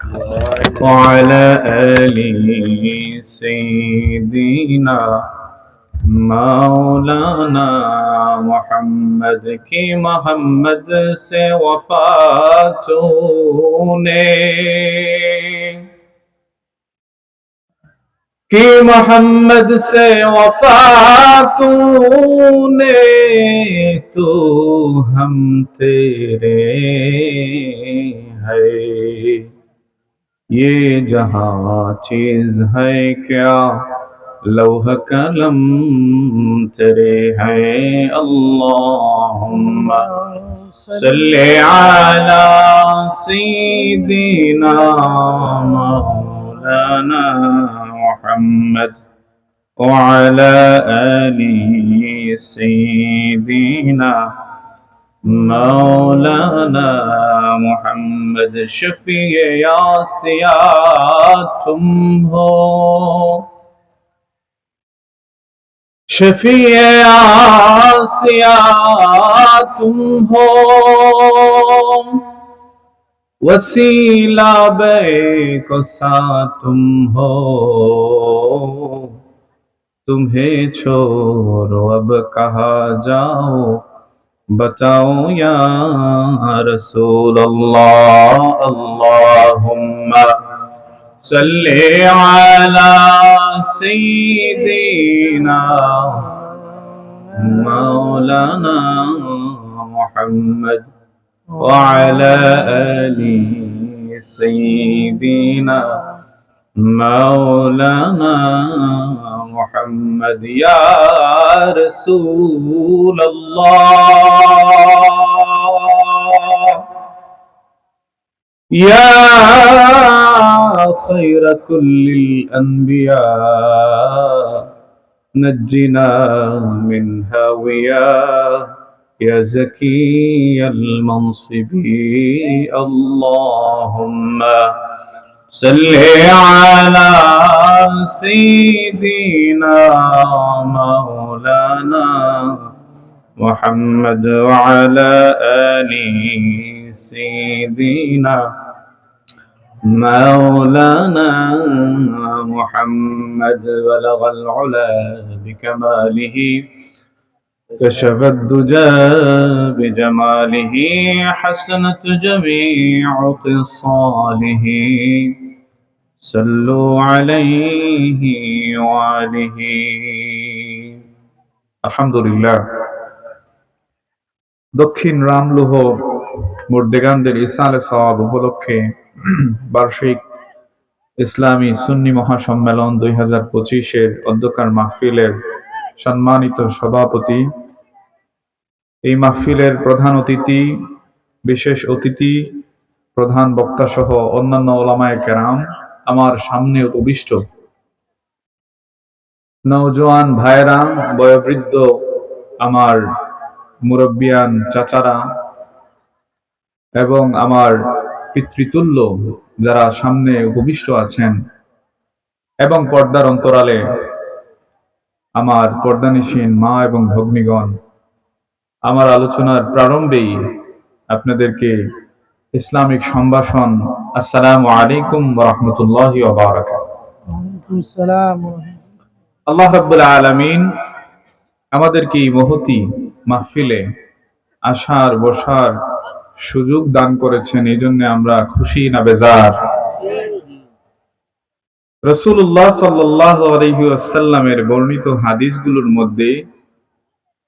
وعلى آل سيدنا مولانا محمد، کی محمد سے وفاتوں نے کہ محمد سے وفاتوں نے تو ہم تیرے ہے یہ جہاں چیز ہے کیا لوح قلم تیرے ہیں اللہم صلی علی سیدنا مولانا محمد وعلى آل سيدنا مولانا محمد شفیع یاسیا تم ہو۔ شفیع آسیا تم ہو۔ وسیلہ بے کو سا تم ہو۔ تمہیں چھوڑو، اب کہا جاؤ بتاؤ یا رسول اللہ اللہم صلی علی سیدنا مولانا محمد وعلى آل سيدنا مولانا محمد يا رسول الله. يا خير كل الأنبياء نجنا من هاوية. يا زكي المنصب اللهم صل على سيدنا مولانا محمد وعلى آل سيدنا مولانا محمد بلغ العلا بكماله. كشف الدجى بجماله حسنت جميع خصاله صلوا عليه وآله الحمد لله দক্ষিণ রামলোহ মুর্দেগানদের ইসালে সওয়াব উপলক্ষে বার্ষিক ইসলামী সুন্নি মহাসম্মেলন দুই হাজার পঁচিশের অধ্যকার মাহফিলের সম্মানিত সভাপতি, এই মাহফিলের প্রধান অতিথি, বিশেষ অতিথি, প্রধান বক্তা সহ অন্যান্য ওলামায় কেরাম, আমার সামনে উপবিষ্ট। নৌজওয়ান ভাইরা বয়োবৃদ্ধ আমার মুরব্বিয়ান চাচারা এবং আমার পিতৃতুল্য যারা সামনে উপবিষ্ট আছেন এবং পর্দার অন্তরালে আমার পর্দানিসীন মা এবং ভগ্নীগণ, আমার আলোচনার প্রারম্ভেই আপনাদেরকে ইসলামিক সম্ভাষণ, আসসালামু আলাইকুম রহমতুল্লাহ আল্লাহ রাব্বুল আলামিন আমাদেরকে এই মহতি মাহফিলে আসার বসার সুযোগ দান করেছেন, এই জন্য আমরা খুশি না বেজার। রসুল্লাহ সাল্লাহ আলহিউসাল্লামের বর্ণিত হাদিসগুলোর মধ্যে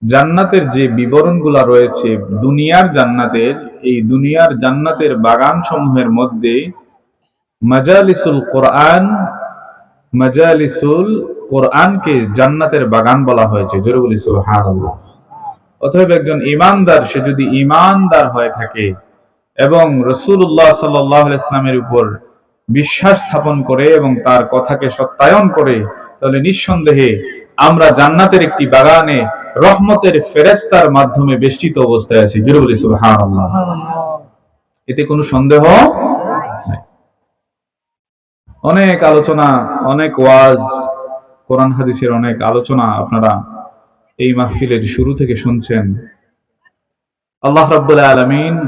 জান্নাতের যে বিবরণগুলা রয়েছে, দুনিয়ার জান্নাতের, এই দুনিয়ার জান্নাতের বাগান সমূহের মধ্যে মাজালিসুল কোরআন, মাজালিসুল কোরআনকে জান্নাতের বাগান বলা হয়েছে। জোরে বলি, সুবহানাল্লাহ। অতএব একজন ইমানদার, সে যদি ইমানদার হয়ে থাকে এবং রসুল্লাহ সাল্লাহ ইসলামের উপর বিশ্বাস স্থাপন করে এবং তার কথাকে সত্যায়ন করে তাহলে নিঃসন্দেহে আমরা জান্নাতের একটি বাগানে রহমতের ফেরেস্তার মাধ্যমে বেষ্টিত অবস্থায় আছি। বলি সুবহানাল্লাহ। এতে কোনো সন্দেহ অনেক আলোচনা অনেক ওয়াজ কোরআন হাদিসের অনেক আলোচনা আপনারা এই মাহফিলের শুরু থেকে শুনছেন। আল্লাহ রাব্বুল আলামিন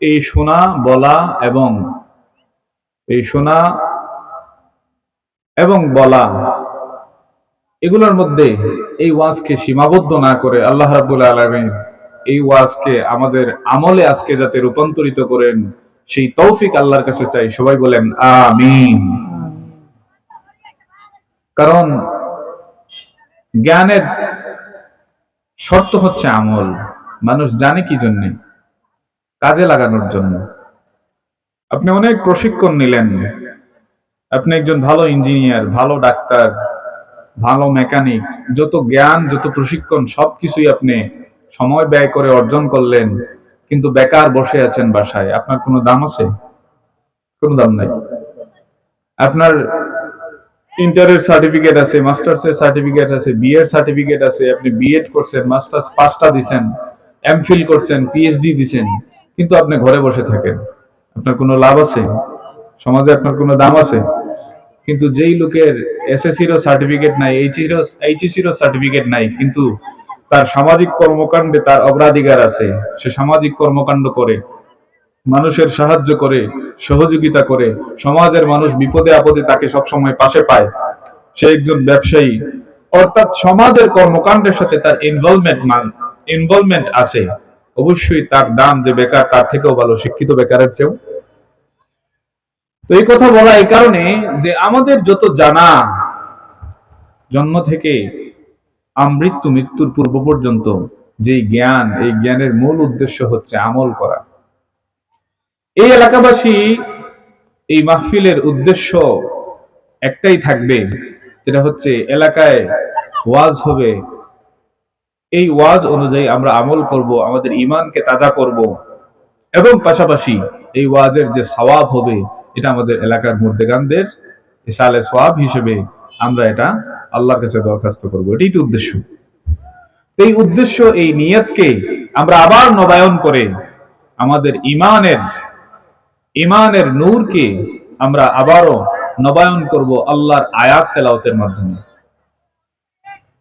এই শোনা বলা এবং এই শোনা এবং বলা এগুলোর মধ্যে এই ওয়াজকে সীমাবদ্ধ না করে আল্লাহ রাব্বুল আলামিন এই ওয়াজকে আমাদের আমলে আজকে যাতে রূপান্তরিত করেন, সেই তৌফিক আল্লাহর কাছে চাই। সবাই বলেন, আমিন। কারণ জ্ঞানের শর্ত হচ্ছে আমল। মানুষ জানে কি জন্যে? কাজে লাগানোর জন্য। আপনি অনেক প্রশিক্ষণ নিলেন। আপনি একজন ভালো ইঞ্জিনিয়ার, ভালো ডাক্তার, ভালো মেকানিক, যত জ্ঞান, যত প্রশিক্ষণ, সবকিছুই আপনি সময় ব্যয় করে অর্জন করলেন, কিন্তু বেকার বসে আছেন বাসায়। আপনার কোনো দাম আছে? কোনো দাম নাই। আপনার ইন্টারের সার্টিফিকেট আছে মাস্টার্স এর সার্টিফিকেট আছে বিএড সার্টিফিকেট আছে, আপনি বিএড করছেন, মাস্টার্স পাঁচটা দিছেন এমফিল করছেন, পিএইচডি দিছেন, কিন্তু আপনি ঘরে বসে থাকেন। আপনার কোনো লাভ আছে? সমাজে আপনার কোনো দাম আছে? কিন্তু যেই লোকের এসএসসিরও সার্টিফিকেট নাই এইচএসিরও এইচএসসিরও সার্টিফিকেট নাই, কিন্তু তার সামাজিক কর্মকাণ্ডে তার অগ্রাধিকার আছে, সে সামাজিক কর্মকাণ্ড করে, মানুষের সাহায্য করে, সহযোগিতা করে, সমাজের মানুষ বিপদে আপদে তাকে সবসময় পাশে পায়, সে একজন ব্যবসায়ী। অর্থাৎ সমাজের কর্মকাণ্ডের সাথে তার ইনভলভমেন্ট মান ইনভলভমেন্ট আছে। অবশ্যই তার দাম যে বেকার, তার থেকেও ভালো, শিক্ষিত বেকারের চেয়েও। তো এই কথা বলা এই কারণে যে আমাদের যত জানা, জন্ম থেকে আমৃত্যু মৃত্যুর পূর্ব পর্যন্ত যে জ্ঞান, এই জ্ঞানের মূল উদ্দেশ্য হচ্ছে আমল করা। এই এলাকাবাসী এই মাহফিলের উদ্দেশ্য একটাই থাকবে, যেটা হচ্ছে এলাকায় ওয়াজ হবে। এই ওয়াজ অনুযায়ী আমরা আমল করব, আমাদের ইমানকে তাজা করব। এবং পাশাপাশি এই ওয়াজের যে সওয়াব হবে এটা আমাদের এলাকার মুর্দেগানদের ইসালে সওয়াব হিসেবে আমরা এটা আল্লাহর কাছে দরখাস্ত করব। এটাই তো উদ্দেশ্য। এই উদ্দেশ্য, এই নিয়তকে আমরা আবার নবায়ন করে আমাদের ইমানের ইমানের নূরকে আমরা আবারও নবায়ন করব আল্লাহর আয়াত তেলাওতের মাধ্যমে।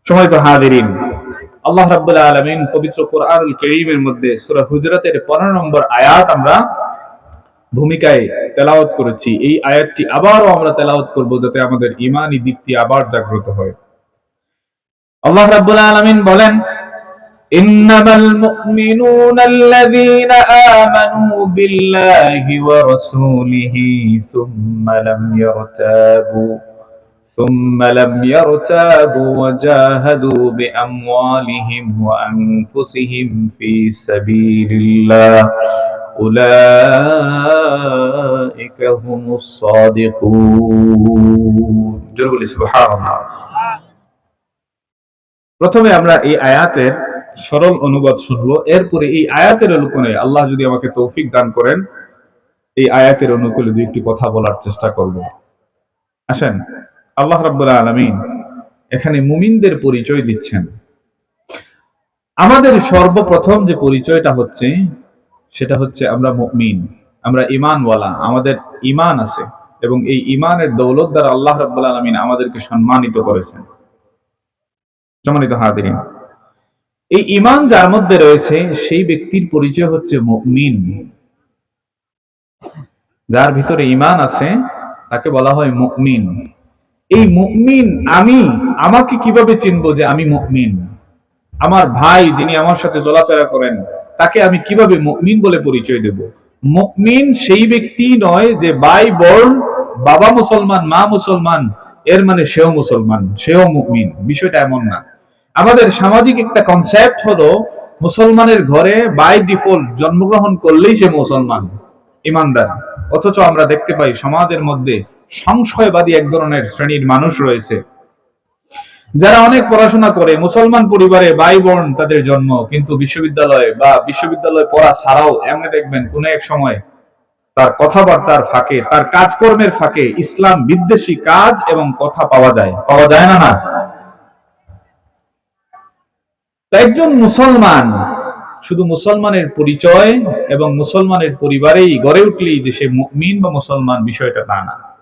সময় তো হাজিরিন, আল্লাহ রাব্বুল আলামিন পবিত্র কোরআনুল কারীমের মধ্যে সূরা হুজরাতের 15 নম্বর আয়াত আমরা ভূমিকায় তেলাওয়াত করেছি এই আয়াতটি আবারও আমরা তেলাওয়াত করব যাতে আমাদের ঈমানি দিকটি আবার জাগ্রত হয় আল্লাহ রাব্বুল আলামিন বলেন إنما المؤمنون الذين آمنوا بالله ورسوله ثم لم يرتابوا ثم لم يرتابوا وجاهدوا بأموالهم وأنفسهم في سبيل الله أولئك هم الصادقون جرب سبحان الله প্রথমে আমরা এই আয়াতের সরল অনুবাদ শুনবো এরপরে এই আয়াতের অনুকূলে আল্লাহ যদি আমাকে তৌফিক দান করেন এই আয়াতের অনুকূলে দুই একটি কথা বলার চেষ্টা করব আসেন আল্লাহ রাব্বুল আলামিন এখানে মুমিনদের পরিচয় দিচ্ছেন আমাদের সর্বপ্রথম যে পরিচয়টা হচ্ছে সেটা হচ্ছে আমরা মুমিন, আমরা ইমানওয়ালা আমাদের ইমান আছে এবং এই ইমানের দৌলত দ্বারা আল্লাহ রাব্বুল আলামিন আমাদেরকে সম্মানিত করেছেন। সম্মানিত হাদিরিন এই ইমান যার মধ্যে রয়েছে সেই ব্যক্তির পরিচয় হচ্ছে মুমিন। যার ভিতরে ইমান আছে, তাকে বলা হয় মুমিন। এই মুমিন আমি, আমাকে কীভাবে চিনবো যে আমি মুমিন? আমার ভাই যিনি আমার সাথে চলাফেরা করেন তাকে আমি কীভাবে মুমিন বলে পরিচয় দেব? মুমিন সেই ব্যক্তি নয় যে ভাই বোন বাবা মুসলমান, মা মুসলমান, এর মানে সেও মুসলমান, সেও মুমিন, বিষয়টা এমন না। আমাদের সামাজিক একটা কনসেপ্ট হলো মুসলমানের ঘরে বাই ডিফল্ট জন্মগ্রহণ করলেই সে মুসলমান, ইমানদার। অথচ আমরা দেখতে পাই সমাজের মধ্যে সংশয়বাদী এক ধরনের শ্রেণির মানুষ রয়েছে। যারা অনেক পড়াশোনা করে, মুসলমান পরিবারে ভাই বোন তাদের জন্ম, কিন্তু বিশ্ববিদ্যালয়ে বা বিশ্ববিদ্যালয় পড়া ছাড়াও এমনি দেখবেন কোন এক সময় তার কথাবার্তার ফাঁকে, তার কাজকর্মের ফাঁকে ইসলাম বিদ্বেষী কাজ এবং কথা পাওয়া যায়। পাওয়া যায় না না? একজন মুসলমান শুধু মুসলমানের পরিচয় এবং মুসলমানের পরিবারেই গড়ে উঠলেই যে সে মুমিন বা মুসলমান বিষয়টা তা না।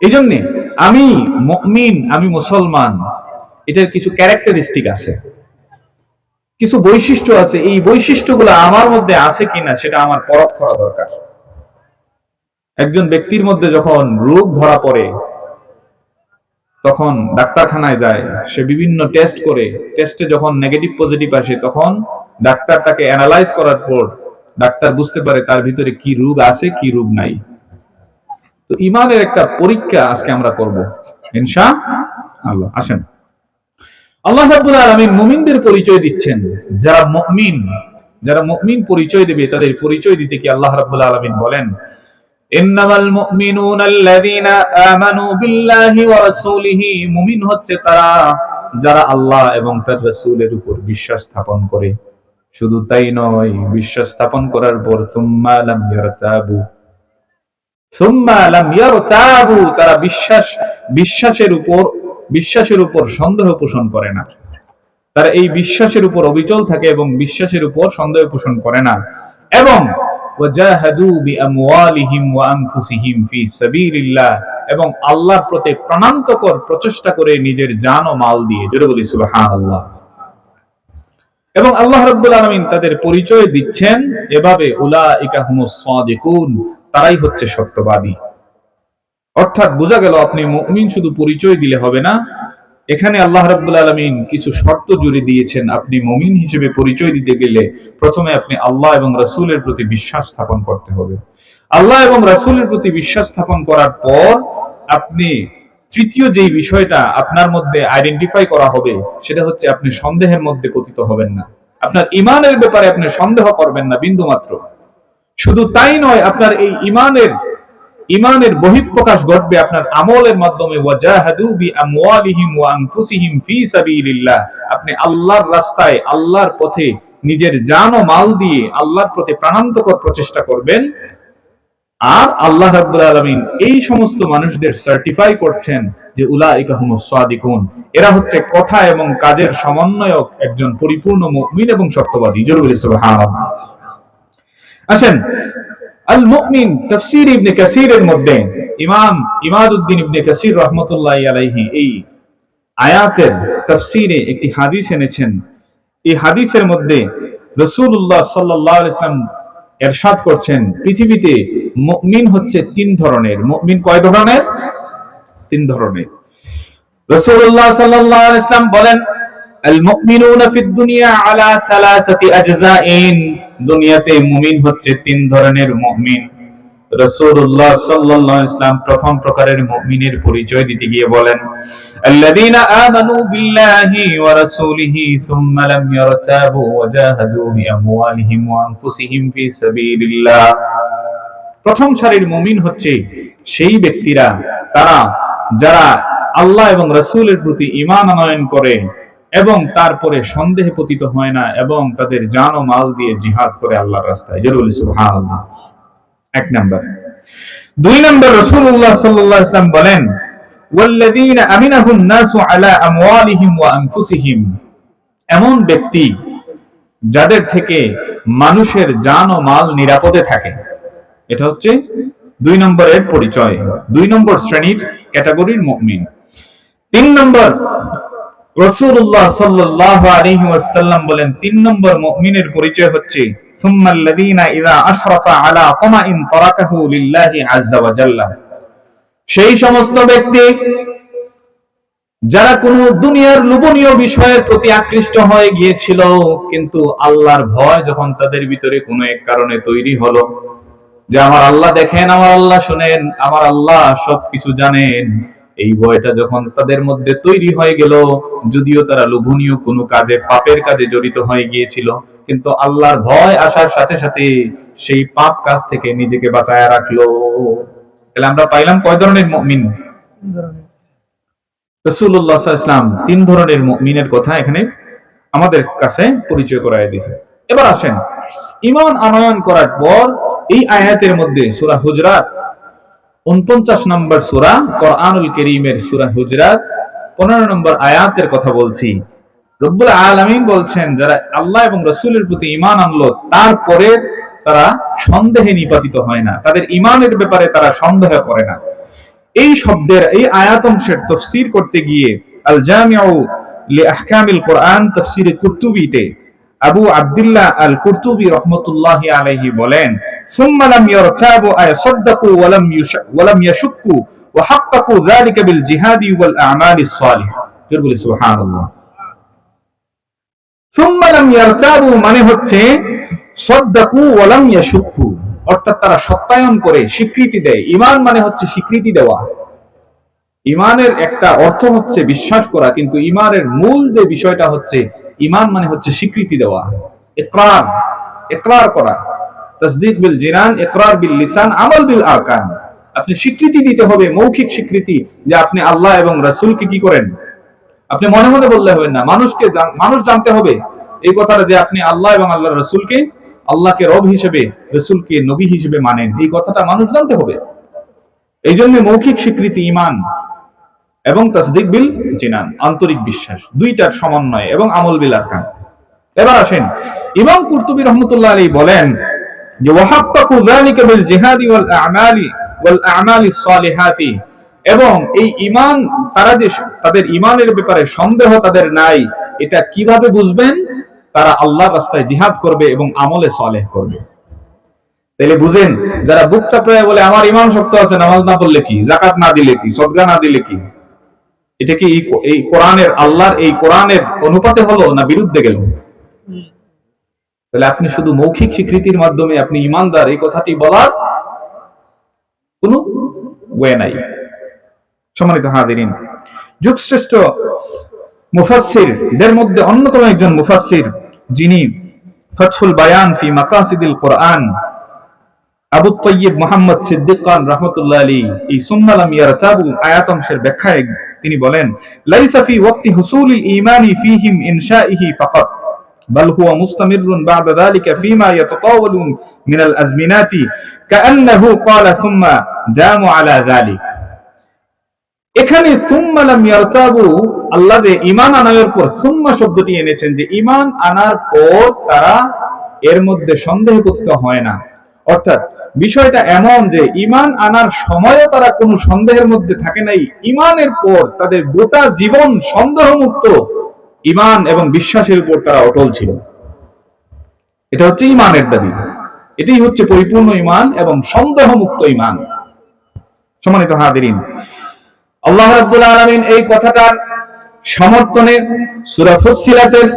এই জন্যে আমি মুমিন, আমি মুসলমান, এটার কিছু ক্যারেক্টারিস্টিক আছে। কিছু বৈশিষ্ট্য আছে, এই বৈশিষ্ট্যগুলো আমার মধ্যে আছে কিনা সেটা আমার পরখ করা দরকার। একজন ব্যক্তির মধ্যে যখন রোগ ধরা পড়ে, তখন ডাক্তারখানায় যায়, সে বিভিন্ন টেস্ট করে টেস্টে যখন নেগেটিভ পজিটিভ আসে, তখন ডাক্তার তাকে অ্যানালাইজ করার পর, ডাক্তার বুঝতে পারে তার ভিতরে কি রোগ আছে, কি রোগ নাই। তো ইমানের একটা পরীক্ষা আজকে আমরা করব ইনশা আল্লাহ আসেন। আল্লাহ রাব্বুল আলামিন মুমিনদের পরিচয় দিচ্ছেন। যারা মুমিন যারা মুমিন পরিচয় দেবে, তাদের পরিচয় দিতে কি আল্লাহ রাব্বুল আলামিন বলেন? ইন্নামাল মুমিনুনা আমানু বিল্লাহি ওয়া রাসূলিহি। মুমিন হচ্ছে তারা যারা আল্লাহ এবং তার রাসূলের উপর বিশ্বাস স্থাপন করে। শুধু তাই নয়, বিশ্বাস স্থাপন করার পর, সুম্মা লাম ইয়ারতাবু। তারা বিশ্বাস, বিশ্বাসের উপর বিশ্বাসের উপর সন্দেহ পোষণ করে না। তারা এই বিশ্বাসের উপর অবিচল থাকে এবং বিশ্বাসের উপর সন্দেহ পোষণ করে না। এবং এবং আল্লাহর প্রতি প্রচেষ্টা করে নিজের জান ও মাল দিয়ে। বলি এবং আল্লাহ তাদের পরিচয় দিচ্ছেন, এভাবে উলা হুমুস সাদিকুন। তারাই হচ্ছে সত্যবাদী। অর্থাৎ বোঝা গেল আপনি মুমিন শুধু পরিচয় দিলে হবে না, এখানে আল্লাহ রাব্বুল আলামিন কিছু শর্ত জুড়ে দিয়েছেন আপনি মুমিন হিসেবে পরিচয় দিতে গেলে প্রথমে আপনি আল্লাহ এবং রাসূলের প্রতি বিশ্বাস স্থাপন করতে হবে। আল্লাহ এবং রাসূলের প্রতি বিশ্বাস স্থাপন করার পর আপনি তৃতীয় যেই বিষয়টা আপনার মধ্যে আইডেন্টিফাই করা হবে, সেটা হচ্ছে আপনি সন্দেহের মধ্যে পতিত হবেন না। আপনার ইমানের ব্যাপারে আপনি সন্দেহ করবেন না বিন্দু মাত্র শুধু তাই নয়, আপনার এই ইমানের ইমানের বহিঃপ্রকাশ ঘটবে আপনার আমলের মাধ্যমে। আপনি আল্লাহর রাস্তায়, আল্লাহর পথে নিজের জান ও মাল দিয়ে আল্লাহর প্রতি প্রাণান্তকর প্রচেষ্টা করবেন। আর আল্লাহ রাব্বুল আলামিন এই সমস্ত মানুষদের সার্টিফাই করছেন যে উলাইকা হুমুস সাদিকুন। এরা হচ্ছে কথা এবং কাজের সমন্বয়ক একজন পরিপূর্ণ মুমিন এবং সত্যবাদী। জরুরি সুবহানাল্লাহ। আসেন। আল মুমিন তাফসীর ইবনে কাসীরের মধ্যে ইমাম ইমাদউদ্দিন ইবনে কাসীর রাহমাতুল্লাহি আলাইহি এই আয়াতের তাফসীরে একটি হাদিস এনেছেন। এই হাদিসের মধ্যে রাসূলুল্লাহ সাল্লাল্লাহু আলাইহি ওয়াসাল্লাম এরশাদ করছেন, পৃথিবীতে মুমিন হচ্ছে তিন ধরনের। মুমিন কয় ধরনের? তিন ধরনের। রাসূলুল্লাহ সাল্লাল্লাহু আলাইহি ওয়াসাল্লাম বলেন ফিদ দুনিয়া আলা সালাসাতি দুনিয়াতে মুমিন হচ্ছে তিন ধরনের মুমিন। রাসূলুল্লাহ সাল্লাল্লাহু ওয়াসাল্লাম প্রথম প্রকারের মুমিনের পরিচয় দিতে গিয়ে বলেন প্রথম সারির মুমিন হচ্ছে সেই ব্যক্তিরা, তারা, যারা আল্লাহ এবং রাসূলের প্রতি ঈমান আনয়ন করে এবং তারপরে সন্দেহে পতিত হয় না এবং তাদের জান ও মাল দিয়ে জিহাদ করে আল্লাহর রাস্তায়। জরুরি, সুবহানাল্লাহ। এক নাম্বার। দুই নাম্বার আলাইহি ওয়াসাল্লাম বলেন এমন ব্যক্তি যাদের থেকে মানুষের জান ও মাল নিরাপদে থাকে। এটা হচ্ছে দুই নম্বরের পরিচয়। দুই নম্বর শ্রেণির ক্যাটাগরির মুমিন। তিন নম্বর রসুল্লাহ আলাইহি ওয়াসাল্লাম বলেন, তিন নম্বর পরিচয় হচ্ছে সেই সমস্ত ব্যক্তি, যারা কোন দুনিয়ার লোভনীয় বিষয়ের প্রতি আকৃষ্ট হয়ে গিয়েছিল, কিন্তু আল্লাহর ভয় যখন তাদের ভিতরে কোনো এক কারণে তৈরি হলো, যে আমার আল্লাহ দেখেন, আমার আল্লাহ শুনেন, আমার আল্লাহ সবকিছু জানেন এই ভয়টা যখন তাদের মধ্যে তৈরি হয়ে গেল যদিও তারা লোভনীয় কোনো কাজে পাপের কাজে জড়িত হয়ে গিয়েছিল কিন্তু আল্লাহর ভয় আসার সাথে সাথে সেই পাপ কাজ থেকে নিজেকে বাঁচায় রাখল। তাহলে আমরা পাইলাম কয় ধরনের মুমিন? রসুল্লাহ ইসলাম তিন ধরনের মিনের কথা এখানে আমাদের কাছে পরিচয় করাই দিয়েছে। এবার আসেন ইমান আনয়ন করার পর এই আয়াতের মধ্যে সুরা হুজরাত উনপঞ্চাশ নম্বর সুরা কোরআনুল করিমের সুরা হুজরাত, পনেরো নম্বর আয়াতের কথা বলছি। রব্বুল আলমিন বলছেন, যারা আল্লাহ এবং রসুলের প্রতি ইমান আনলো, তারপরে তারা সন্দেহে নিপাতিত হয় না। তাদের ইমানের ব্যাপারে তারা সন্দেহ করে না। এই শব্দের, এই আয়াত অংশের তফসির করতে গিয়ে আল জামিউ লি আহকামিল কোরআন তফসিরে কুর্তুবিতে আবু আব্দুল্লাহ আল কুর্তুবি রহমতুল্লাহি আলাইহি বলেন লাম ইয়াশুক্কু ওয়া হাক্কাকু যালিকা বিল জিহাদি ওয়াল আ'মালিস সালিহা বলি সুবহানাল্লাহ সুম্মা লাম ইয়ারতাবু মানে সাদ্দাকু ওয়া লাম অর্থাৎ তারা সত্যায়ন করে স্বীকৃতি দেয়। ইমান মানে হচ্ছে স্বীকৃতি দেওয়া। ইমানের একটা অর্থ হচ্ছে বিশ্বাস করা, কিন্তু ইমানের মূল যে বিষয়টা হচ্ছে, ইমান মানে হচ্ছে স্বীকৃতি দেওয়া। ইকরার ইকরার করা। তসদিক বিল জিনান, ইকরার বিল লিসান, আমল বিল আরকান। আপনি স্বীকৃতি দিতে হবে, মৌখিক স্বীকৃতি, যে আপনি আল্লাহ এবং রাসূলকে কি করেন। আপনি মনে মনে বললে হবে না, মানুষকে মানুষ জানতে হবে। এই কথাটা যে আপনি আল্লাহ এবং আল্লাহ রাসূলকে, আল্লাহকে রব হিসেবে, রসুলকে নবী হিসেবে মানেন, এই কথাটা মানুষ জানতে হবে। এই জন্য মৌখিক স্বীকৃতি ইমান এবং তসদিক বিল জিনান, আন্তরিক বিশ্বাস, দুইটার সমন্বয় এবং আমল বিল আরকান। এবার আসেন, ইমাম কুরতুবী রহমতুল্লাহ আলী বলেন যে ওয়াহাক্কাকু যালিকা বিল জিহাদি ওয়াল আ'মালি এবং এই ইমান তারা যে তাদের ইমানের ব্যাপারে সন্দেহ তাদের নাই, এটা কীভাবে বুঝবেন? তারা আল্লাহ রাস্তায় জিহাদ করবে এবং আমলে সলেহ করবে। তাহলে বুঝেন, যারা বুক চাপড়ায় বলে, আমার ইমান শক্ত আছে, নামাজ না পড়লে কি? জাকাত না দিলে কি? সদগা না দিলে কি? এটা কি এই কোরআনের, আল্লাহর এই কোরআনের অনুপাতে হলো না বিরুদ্ধে গেল? তাহলে আপনি শুধু মৌখিক স্বীকৃতির মাধ্যমে আপনি ইমানদার, এই কথাটি বলার কোন ওয়ে নাই। সম্মানিত হাদিরিন যুগশ্রেষ্ঠ মুফাসসির দের মধ্যে অন্যতম একজন মুফাসসির, যিনি ফতহুল বায়ান ফি মাকাসিদিল কোরআন, আবু তৈয়ব মোহাম্মদ সিদ্দিক খান রহমতুল্লাহ আলী এই সুম্মালাম ইয়ারতাবু আয়াতাংশের ব্যাখ্যায় তিনি বলেন, লাইসা ফি ওয়াক্তি হুসুলিল ঈমানি ফীহিম ইনশাইহি ফাকাত। بل هو مستمر بعد ذلك فيما يتطاول من الأزمنات كأنه قال ثم داموا على ذلك এখানে সুম্মালাম ইয়ারতাবু আল্লাহ যে ইমান আনার পর সুম্মা শব্দটি এনেছেন যে ইমান আনার পর তারা এর মধ্যে সন্দেহ পতিত হয় না অর্থাৎ বিষয়টা এমন যে ইমান আনার সময়ও তারা কোনো সন্দেহের মধ্যে থাকে নাই ইমানের পর তাদের গোটা জীবন সন্দেহমুক্ত ইমান এবং বিশ্বাসের উপর তারা অটল ছিল। এটা হচ্ছে ইমানের দাবি। এটাই হচ্ছে পরিপূর্ণ ইমান এবং সন্দেহমুক্ত ইমান। সম্মানিত হাদিরিন আল্লাহ রাব্বুল আলামিন এই কথাটার সমর্থনে সূরা ফুসসিলাতের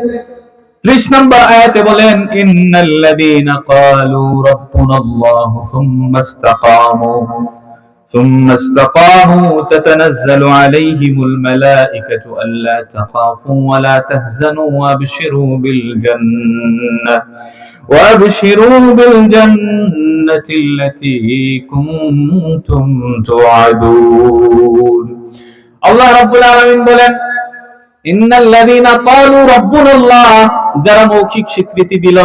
30 নম্বর আয়াতে বলেন, ইন্নাল্লাযীনা ক্বালু রাব্বুনাল্লাহু সুম্মা ইসতাকামু। ثم استقاموا تتنزل عليهم الملائكة ألا تخافوا ولا تهزنوا وابشروا بالجنة وابشروا بالجنة التي كنتم توعدون আল্লাহ রাব্বুল আলামিন বলেন ইন্নাল্লাযীনা ক্বালু রাব্বুনাল্লাহ যারা মৌখিক স্বীকৃতি দিল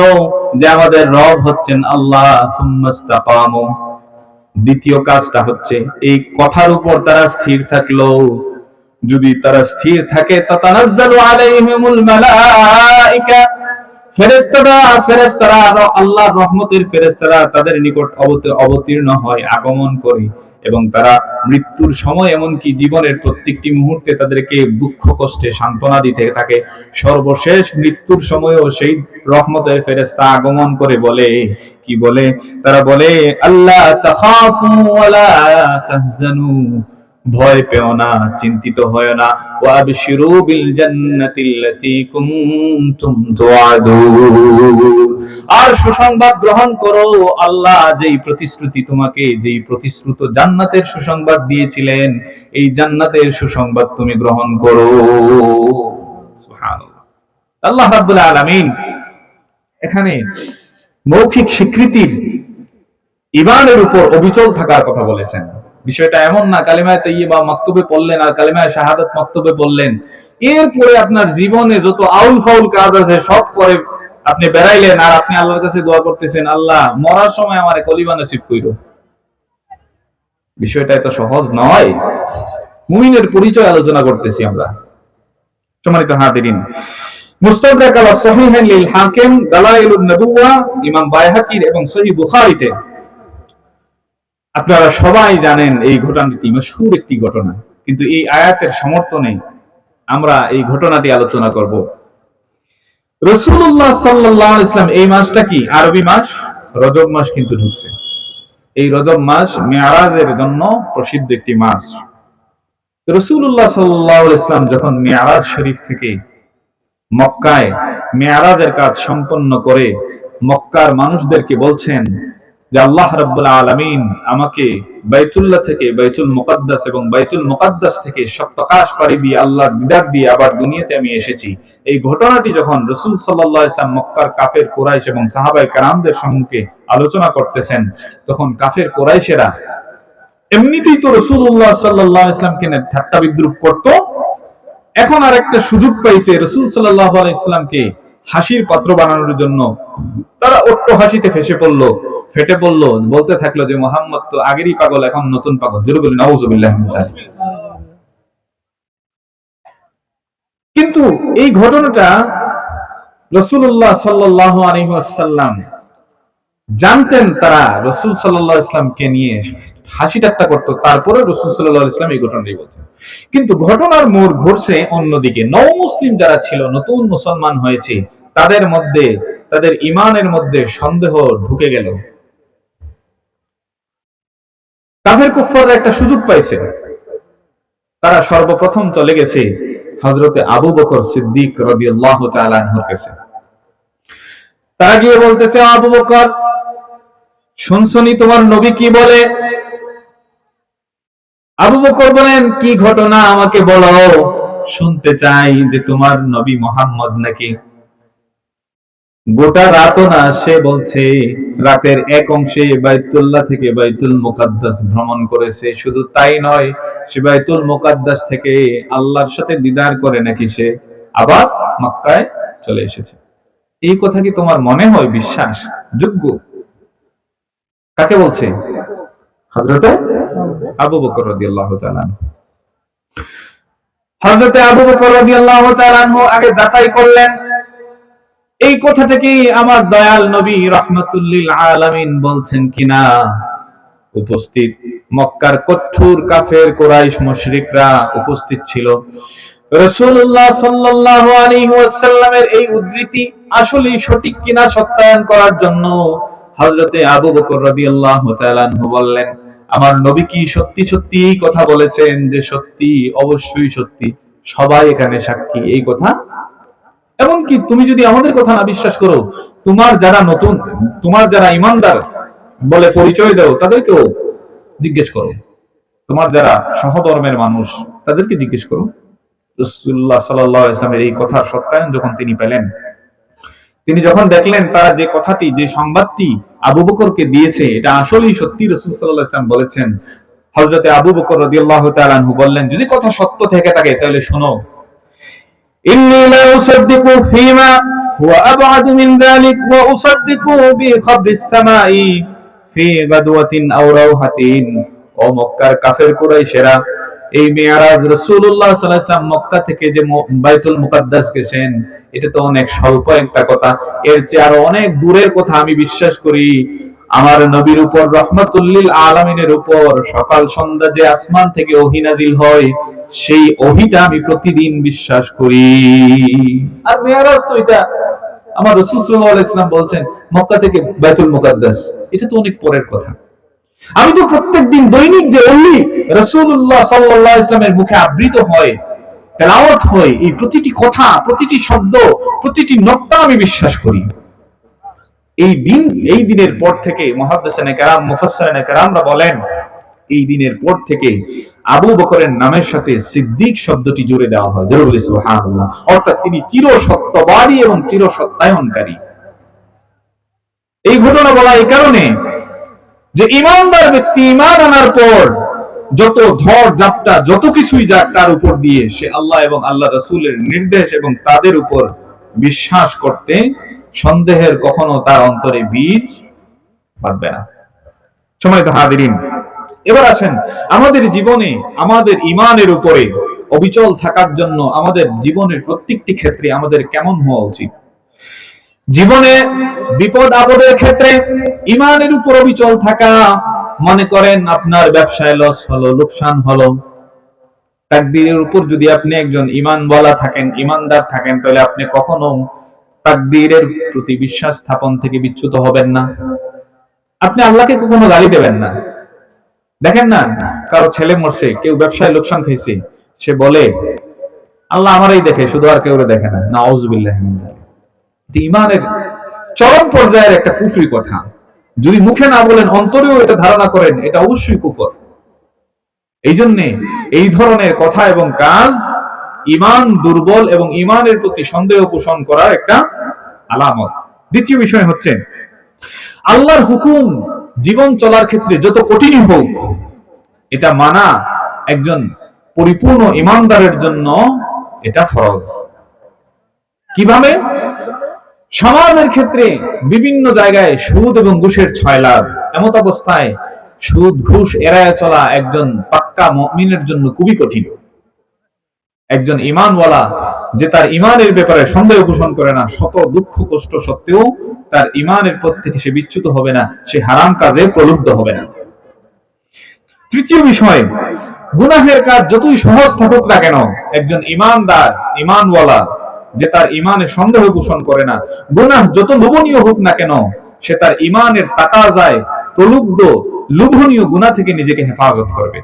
যে আমাদের রব হচ্ছেন আল্লাহ সুম্মাস্তাকামু দ্বিতীয় কাজটা হচ্ছে, এই কথার উপর তারা স্থির থাকল। যদি তারা স্থির থাকে আল্লাহ রহমতের ফেরেস্তারা তাদের নিকট অবতীর্ণ হয়, আগমন করে। এবং তারা মৃত্যুর সময় এমনকি জীবনের প্রত্যেকটি মুহূর্তে তাদেরকে দুঃখ, কষ্টে সান্ত্বনা দিতে থাকে। সর্বশেষ মৃত্যুর সময়ও সেই রহমতের ফেরেস্তা আগমন করে বলে, কি বলে? তারা বলে, আল্লাহ ভয় পেও না, চিন্তিত হয় না। ওয়াবশিরু বিল জান্নাতিল্লাতী কুনতুম তুআদুন। আর সুসংবাদ গ্রহণ করো, আল্লাহ যেই প্রতিশ্রুতি তোমাকে, যেই প্রতিশ্রুত জান্নাতের সুসংবাদ দিয়েছিলেন, এই জান্নাতের সুসংবাদ তুমি গ্রহণ করো। সুবহানাল্লাহ। আল্লাহ রাব্বুল আলামিন এখানে মৌখিক স্বীকৃতির ইমানের উপর অবিচল থাকার কথা বলেছেন। বিষয়টা এমন না, কালিমায় তৈবা মক্তবে পড়লেন আর কালিমায় শাহাদাত মক্তবে পড়লেন এরপরে আপনার জীবনে যত আউল ফাউল কাজ আছে, সব করে আপনি বেড়াইলেন আর আপনি আল্লাহর কাছে দোয়া করতেছেন, আল্লাহ মরার সময় আমার কলিমা নসিব কইর। বিষয়টা এত সহজ নয়। মুমিনের পরিচয় আলোচনা করতেছি আমরা। সম্মানিত হাদিরিন মুস্তাদরাক আলা সহিহান লিল হাকিম, দালাইলুন নবুওয়া, ইমাম বাইহাকির এবং সহিহ বুখারীতে। আপনারা সবাই জানেন এই ঘটনাটি মশহুর একটি ঘটনা। কিন্তু এই আয়াতের সমর্থনে আমরা এই ঘটনাটি আলোচনা করব। রসুল্লাহ সাল্লাহ ইসলাম এই মাসটা কি? আরবি মাস? রজব মাস কিন্তু ঢুকছে। এই রজব মাস মেয়ারাজের জন্য প্রসিদ্ধ একটি মাস। রসুল্লাহ সাল্লাহ ইসলাম যখন মেয়ারাজ শরীফ থেকে মক্কায় মেয়ারাজের কাজ সম্পন্ন করে মক্কার মানুষদেরকে বলছেন যে আল্লাহ রাব্বুল আলামিন আমাকে বাইতুল্লাহ থেকে, বাইতুল মুকাদ্দাস এবং বাইতুল মুকাদ্দাস থেকে সপ্তাকাশ পাড়ি দিয়ে, আল্লাহর দিদার দিয়ে আবার দুনিয়াতে আমি এসেছি। এই ঘটনাটি যখন রসুল সাল্লাল্লাহু আলাইহি ইসলাম মক্কার কাফের কোরাইশ এবং সাহাবাই কারামদের সম্মুখে আলোচনা করতেছেন, তখন কাফের কোরাইশেরা এমনিতেই তো রসুল্লাহ সাল্লাহ ইসলামকে ঠাট্টা বিদ্রুপ করত। এখন আর একটা সুযোগ পাইছে রসুল সাল্লাহ ইসলামকে হাসির পাত্র বানানোর জন্য। তারা অট্ট হাসিতে ফেসে পড়ল। ফেটে পড়ল, বলতে থাকল যে মোহাম্মদ তো আগেরই পাগল, এখন নতুন পাগল। জোরে বলি নওজুবিল্লাহ কিন্তু এই ঘটনাটা রসুল্লাহ সাল্লাহ আলহিহাসাল্লাম জানতেন তারা রসুল সাল্লাহ ইসলামকে নিয়ে হাসি ঠাট্টা করতো, তারপরে রসুল সাল্লাহ ইসলাম এই ঘটনাটি বলছেন কিন্তু ঘটনার মোড় ঘটছে অন্যদিকে। নও মুসলিম যারা ছিল, নতুন মুসলমান হয়েছে, তাদের মধ্যে, তাদের ইমানের মধ্যে সন্দেহ ঢুকে গেল। কাফের কুফার একটা সুযোগ পাইছে। তারা সর্বপ্রথম চলে গেছে হজরতে আবু বকর সিদ্দিক রবি আল্লাহ কাছে। তারা গিয়ে বলতেছে, আবু বকর, শুনছনি তোমার নবী কি বলে? আবু বকর বলেন, কি ঘটনা আমাকে বলো? শুনতে চাই যে তোমার নবী মোহাম্মদ নাকি গোটা রাতও না, সে বলছে, রাতের এক অংশে বাইতুল্লাহ থেকে বাইতুল মুকাদ্দাস ভ্রমণ করেছে। শুধু তাই নয়, সে বাইতুল মুকাদ্দাস থেকে আল্লাহর সাথে দিদার করে নাকি সে আবার মক্কায় চলে এসেছে। এই কথা কি তোমার মনে হয় বিশ্বাস? যোগ্য? কাকে বলছে? হজরতে আবু বকর রাদিয়াল্লাহু তাআলা হযরতে আবু বকর রাদিয়াল্লাহু তাআলা আগে যাচাই করলেন এই কথাটা কি আমার দয়াল নবী রহমতুল্লিল আলামিন বলছেন কিনা? উপস্থিত মক্কার কঠোর কাফের কোরাইশ মুশরিকরা উপস্থিত ছিল। রসুল্লাহ এই উদ্ধৃতি আসলে সঠিক কিনা সত্যায়ন করার জন্য আবু বকর বললেন, আমার নবী কি সত্যি সত্যি এই কথা বলেছেন যে সত্যি? অবশ্যই সত্যি। সবাই এখানে সাক্ষী। এই কথা এমনকি তুমি যদি আমাদের কথা না বিশ্বাস করো, তোমার যারা নতুন, তোমার যারা ইমানদার বলে পরিচয় দাও, তাদেরকেও জিজ্ঞেস করো। তোমার যারা সহধর্মের মানুষ, তাদেরকে জিজ্ঞেস করো। রসুল্লাহ সাল্লামের এই কথা সত্যায়ন যখন তিনি পেলেন, তিনি যখন দেখলেন তারা যে কথাটি, যে সংবাদটি আবু বকরকে দিয়েছে, এটা আসলেই সত্যি রসুল সাল্লাহ বলেছেন। হজরতে আবু বকর রদিয়াল্লাহ তালানহু বললেন, যদি কথা সত্য থেকে থাকে, তাহলে শোনো إني لا أصدق فيما هو أبعد من ذلك وأصدق بخبر السماء في غدوة أو روحة ও মক্কার কাফের কুরাইশেরা এই মেয়ারাজ রাসূলুল্লাহ সাল্লাল্লাহু আলাইহি ওয়াসাল্লাম মক্কা থেকে যে বাইতুল মুকাদ্দাস গেছেন এটা তো অনেক স্বল্প একটা কথা এর চেয়ে আরো অনেক দূরের কথা আমি বিশ্বাস করি আমার নবীর উপর রহমতুল্লিল আলমিনের উপর সকাল সন্ধ্যা যে আসমান থেকে ওহি নাজিল হয়, সেই ওহিটা আমি প্রতিদিন বিশ্বাস করি। আর মেয়ারাজ তো এটা, আমার রসুল সাল্লাম বলছেন, মক্কা থেকে বাইতুল মুকাদ্দাস, এটা তো অনেক পরের কথা। আমি তো প্রত্যেক দিন দৈনিক যে অলি রসুল্লাহ সাল্লাহ ইসলামের মুখে আবৃত হয়, তেলাওয়াত হয়, এই প্রতিটি কথা, প্রতিটি শব্দ, প্রতিটি নক্তা আমি বিশ্বাস করি। এই দিন, এই দিনের পর থেকে মহাদ্দাসানে বলেন, এই দিনের পর থেকে আবু বকরের নামের সাথে সিদ্দিক শব্দটি জুড়ে দেওয়া হয়। জোরে বলি সুবহানাল্লাহ। অর্থাৎ তিনি চির সত্যবাদী এবং চির সত্যায়নকারী এই ঘটনা বলা এই কারণে যে ইমানদার ব্যক্তি ইমান আনার পর যত ঝড় ঝাপটা যত কিছুই যাক তার উপর দিয়ে সে আল্লাহ এবং আল্লাহ রসুলের নির্দেশ এবং তাদের উপর বিশ্বাস করতে সন্দেহের কখনো তার অন্তরে বীজ বাঁধবে না। সময় তো হাদিরিন এবার আসেন আমাদের জীবনে আমাদের ইমানের উপরে অবিচল থাকার জন্য আমাদের জীবনের প্রত্যেকটি ক্ষেত্রে আমাদের কেমন হওয়া উচিত? জীবনে বিপদ আপদের ক্ষেত্রে ইমানের উপর অবিচল থাকা, মনে করেন আপনার ব্যবসায় লস হলো, লোকসান হলো, তাকদীরের উপর যদি আপনি একজন ইমান বলা থাকেন, ইমানদার থাকেন, তাহলে আপনি কখনো তাকদীরের প্রতি বিশ্বাস স্থাপন থেকে বিচ্যুত হবেন না। আপনি আল্লাহকে কখনো গালি দেবেন না। দেখেন না, কারও ছেলে মরছে, কেউ ব্যবসায় লোকসান খাইছে, সে বলে, আল্লাহ আমারই দেখে, শুধু আর কেউ দেখে না। না ইমানের চরম পর্যায়ের একটা কুফরি কথা। যদি মুখে না বলেন, অন্তরেও এটা ধারণা করেন, এটা অবশ্যই কুফর। এই জন্যে এই ধরনের কথা এবং কাজ ইমান দুর্বল এবং ইমানের প্রতি সন্দেহ পোষণ করার একটা আলামত। দ্বিতীয় বিষয় হচ্ছে, আল্লাহর হুকুম জীবন চলার ক্ষেত্রে যত কঠিনই হোক, এটা মানা একজন পরিপূর্ণ ইমানদারের জন্য এটা ফরজ। কীভাবে? সমাজের ক্ষেত্রে বিভিন্ন জায়গায় সুদ এবং ঘুষের ছয় লাভ। এমত অবস্থায় সুদ, ঘুষ এড়ায় চলা একজন পাক্কা মমিনের জন্য খুবই কঠিন। একজন ইমানওয়ালা যে তার ইমানের ব্যাপারে সন্দেহ পোষণ করে না, শত দুঃখ কষ্ট সত্ত্বেও তার ইমানের পথ থেকে সে বিচ্যুত হবে না, সে হারাম কাজে প্রলুব্ধ হবে না। তৃতীয় বিষয়, গুনাহের কাজ যতই সহজ থাকুক না কেন, একজন ইমানদার ইমানওয়ালা যে তার ইমানে সন্দেহ পোষণ করে না, গুনাহ যত লোভনীয় হোক না কেন, সে তার ইমানের তাকা যায় প্রলুব্ধ, লোভনীয় গুণা থেকে নিজেকে হেফাজত করবে।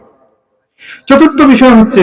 চতুর্থ বিষয় হচ্ছে